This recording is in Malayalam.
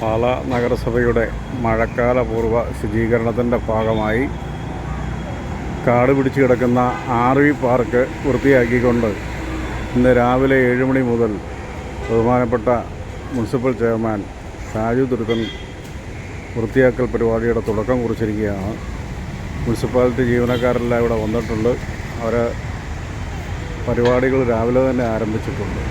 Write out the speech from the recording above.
പാല നഗരസഭയുടെ മഴക്കാലപൂർവ ശുചീകരണത്തിന്റെ ഭാഗമായി കാട് പിടിച്ചു കിടക്കുന്ന ആർ വി പാർക്ക് വൃത്തിയാക്കിക്കൊണ്ട് ഇന്ന് രാവിലെ ഏഴ് മണി മുതൽ ബഹുമാനപ്പെട്ട മുനിസിപ്പൽ ചെയർമാൻ ഷാജു തുരുത്തൻ വൃത്തിയാക്കൽ പരിപാടിയുടെ തുടക്കം കുറിച്ചിരിക്കുകയാണ്. മുനിസിപ്പാലിറ്റി ജീവനക്കാരെല്ലാം ഇവിടെ വന്നിട്ടുണ്ട്. അവർ പരിപാടികൾ രാവിലെ തന്നെ ആരംഭിച്ചിട്ടുണ്ട്.